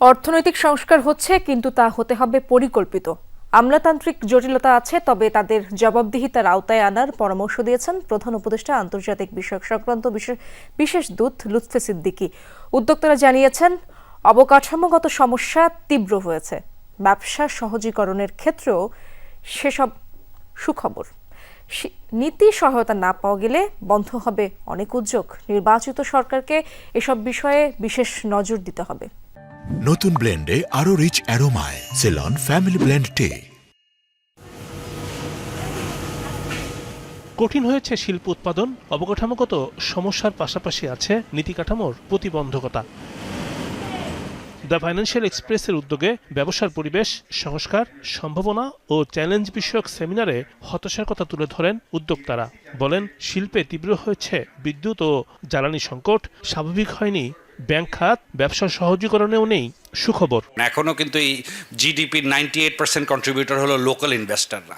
অর্থনৈতিক সংস্কার হচ্ছে, কিন্তু তা হতে হবে পরিকল্পিত। আমলাতান্ত্রিক জটিলতা আছে, তবে তাদের জবাবদিহিতার আওতায় আনার পরামর্শ দিয়েছেন প্রধান উপদেষ্টা আন্তর্জাতিক বিষয়ক সংক্রান্ত বিশেষ- দূত লুৎফে সিদ্দিকী। উদ্যোক্তারা জানিয়েছেন, অবকাঠামোগত সমস্যা তীব্র হয়েছে। ব্যবসা সহজীকরণের ক্ষেত্রেও সেসব সুখবর। নীতি সহায়তা না পাওয়া গেলে বন্ধ হবে অনেক উদ্যোগ। নির্বাচিত সরকারকে এসব বিষয়ে বিশেষ নজর দিতে হবে। নতুন ব্লেন্ডে আরও রিচ অ্যারোমায় সেলন ফ্যামিলি ব্লেন্ড টে কঠিন হয়েছে শিল্প উৎপাদন, অবকাঠামোগত সমস্যার পাশাপাশি আছে নীতিকাঠামোর প্রতিবন্ধকতা। দ্য ফাইন্যান্সিয়াল এক্সপ্রেসের উদ্যোগে ব্যবসার পরিবেশ, সংস্কার, সম্ভাবনা ও চ্যালেঞ্জ বিষয়ক সেমিনারে হতাশার কথা তুলে ধরেন উদ্যোক্তারা। বলেন, শিল্পে তীব্র হয়েছে বিদ্যুৎ ও জ্বালানি সংকট, স্বাভাবিক হয়নি, ব্যাংক খাত, ব্যবসা সহজীকরণেও নেই, সুখবর। এখনও কিন্তু এই জিডিপির নাইনটি এইট পার্সেন্ট কন্ট্রিবিউটর হলো লোকাল ইনভেস্টাররা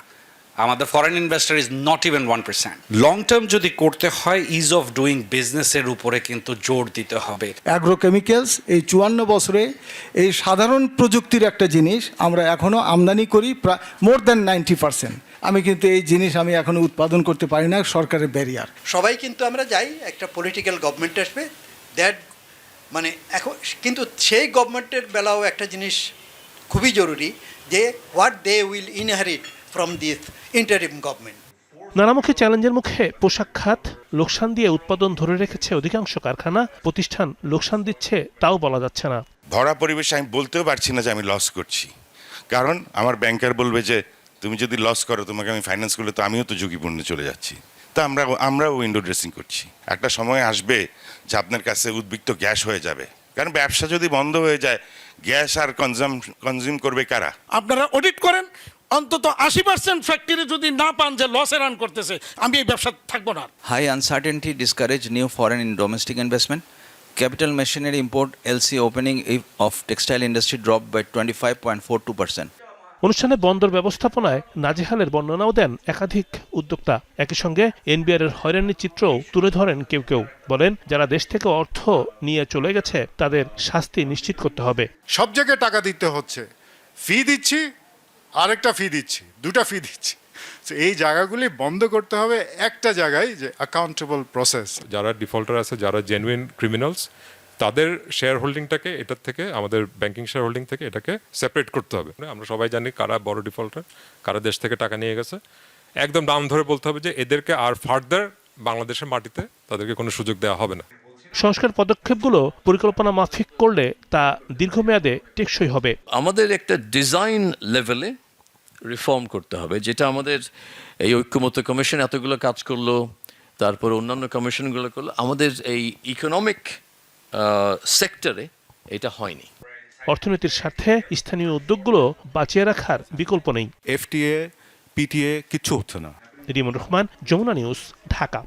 আমাদের foreign investor is not even one percent long term যদি করতে হয় ইজ অফ ডুইং বিজনেসের উপরে কিন্তু জোর দিতে হবে। অ্যাগ্রোকেমিক্যালস এই চুয়ান্ন বছরে এই সাধারণ প্রযুক্তির একটা জিনিস আমরা এখনও আমদানি করি প্রায় মোর দ্যান নাইনটি পার্সেন্ট আমি কিন্তু এই জিনিস আমি এখনও উৎপাদন করতে পারি না সরকারের ব্যারিয়ার সবাই কিন্তু আমরা যাই একটা পলিটিক্যাল গভর্নমেন্ট আসবে দ্যাট মানে এখন কিন্তু সেই গভর্নমেন্টের বেলাও একটা জিনিস খুবই জরুরি যে what they will inherit from this interim government নানামুখী চ্যালেঞ্জের মুখে পোশাক খাত লোকসান দিয়ে উৎপাদন ধরে রেখেছে অধিকাংশ কারখানা প্রতিষ্ঠান লোকসান দিচ্ছে তাও বলা যাচ্ছে না। ভরা পরিবেশে আমি বলতেও পারছি না যে আমি লস করছি। কারণ আমার ব্যাংকার বলবে যে তুমি যদি লস করো তোমাকে আমি ফাইন্যান্স করলে তো আমিও তো ঝুঁকিপূর্ণ চলে যাচ্ছি। তা আমরা আমরাও উইন্ডো ড্রেসিং করছি। একটা সময় আসবে যে আপনার কাছে উদ্বৃত্ত গ্যাস হয়ে যাবে। কারণ ব্যবসা যদি বন্ধ হয়ে যায় গ্যাস আর কনজাম কনজিউম করবে কারা? আপনারা অডিট করেন অন্তত আশি পার্সেন্ট ফ্যাক্টরি যদি না পান যে লসে রান করতেছে আমি এই ব্যবসা থাকব না High uncertainty discourage new foreign and domestic investment. Capital machinery import LC opening if- of textile industry dropped by 25.42%. অনুষ্ঠানে বন্দর ব্যবস্থাপনায় নাজেহালের বর্ণনাও দেন একাধিক উদ্যোক্তা। একই সঙ্গে এনবিআর এর হয়রানির চিত্রও তুলে ধরেন কেউ কেউ। বলেন যারা দেশ থেকে অর্থ নিয়ে চলে গেছে তাদের শাস্তি নিশ্চিত করতে হবে। সব জায়গায় টাকা দিতে হচ্ছে। ফি দিচ্ছি আরেকটা ফি দিচ্ছি, দুটা ফি দিচ্ছি। তো এই জায়গাগুলি বন্ধ করতে হবে একটা জায়গায় যে অ্যাকাউন্টেবল প্রসেস যারা ডিফল্টার আছে, যারা জেনুইন ক্রিমিনালস তাদের শেয়ার হোল্ডিংটাকে এটার থেকে, আমাদের ব্যাংকিং শেয়ার হোল্ডিং থেকে এটাকে সেপারেট করতে হবে। আমরা সবাই জানি কারা বড় ডিফল্টার কারা দেশ থেকে টাকা নিয়ে গেছে। একদম নাম ধরে বলতে হবে যে এদেরকে আর ফার্দার বাংলাদেশের মাটিতে তাদেরকে কোনো সুযোগ দেওয়া হবে না। সংস্কার পদক্ষেপগুলো পরিকল্পনা মাফিক করলে তা দীর্ঘমেয়াদে টেকসই হবে। আমাদের একটা ডিজাইন লেভেলে রিফর্ম করতে হবে যেটা আমাদের এই ঐক্যমত্য কমিশন এতগুলো কাজ করল তারপর অন্যান্য কমিশনগুলো করল আমাদের এই ইকোনমিক সেক্টরে এটা হয়নি। অর্থনীতির স্বার্থে স্থানীয় উদ্যোগগুলো বাঁচিয়ে রাখার বিকল্প নেই। এফটিএ পিটিএ কিচ্ছু হচ্ছে না। রিমন রহমান যমুনা নিউজ ঢাকা।